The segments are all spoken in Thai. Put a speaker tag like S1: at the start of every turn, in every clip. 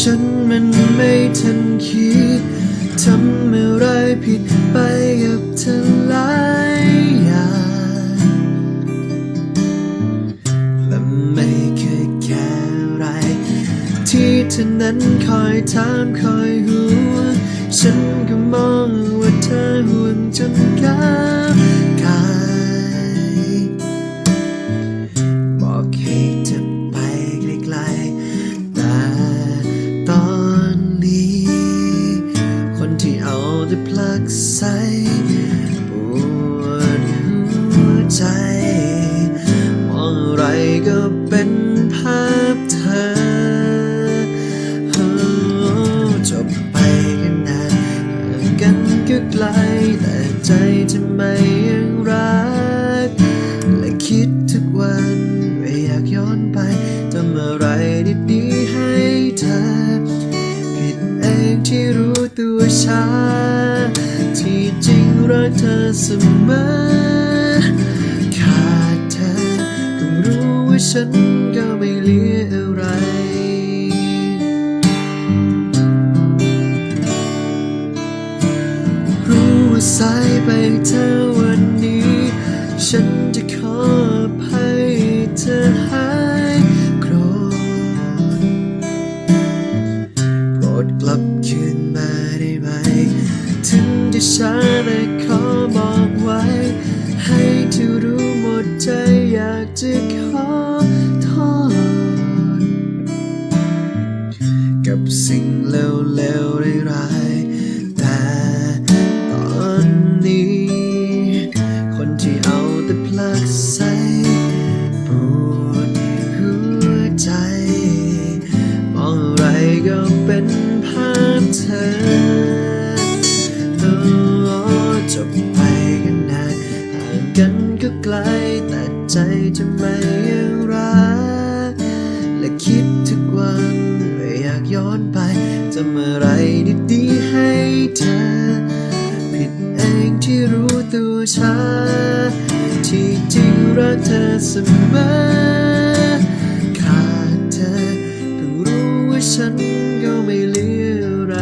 S1: ฉันมันไม่ทันคิดทำอะไรผิดไปกับเธอหลายอย่างและไม่เคยแค่ไร ที่เธอนั้นคอยถามคอยหัวฉันก็มองว่าเธอห่วงจนกัน ก็เป็นภาพเธอจบไปกันนานกันก็ไกลแต่ใจจะไม่ยังรัก และคิดทุกวันว่อยากย้อนไปทำอะไรดีๆให้เธอ ผิดเองที่รู้ตัวช้าที่จริงรักเธอเสมอ ว่าฉันก็ไม่เหลืออะไร รู้ว่าสายไปเธอวันนี้ ฉันจะขออภัยเธอหายโกรธโปรดกลับคืนมาได้ไหม ถึงจะช้าแต่ ที่รู้ตัวช้าที่จริงรักเธอเสมอขาดเธอเพิ่งรู้ว่าฉันก็ไม่เหลืออะไร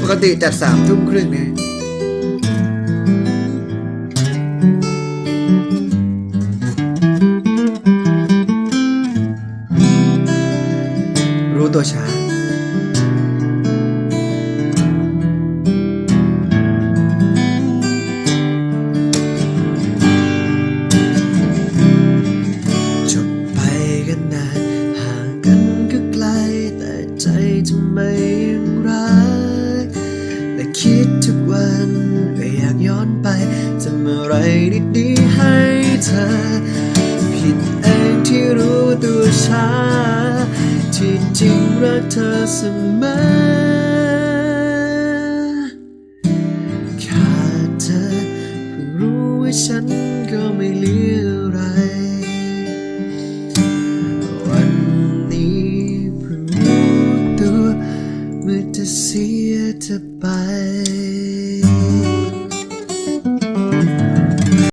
S2: ปกติจัดสามทุ่มครึ่งเนะ รู้ตัวช้า
S1: จบไปกันนานห่างกันก็ไกล แต่ใจจะไม่ยังรักและคิดทุกวันก็อยากย้อนไปทำอะไรดีๆให้เธอ ผิดเองที่รู้ตัวช้า ที่จริงรักเธอเสมอขาดเธอเพิ่งรู้ว่าฉันก็ไม่เหลืออะไร วันนี้เพิ่งรู้ตัวเมื่อจะเสียเธอไป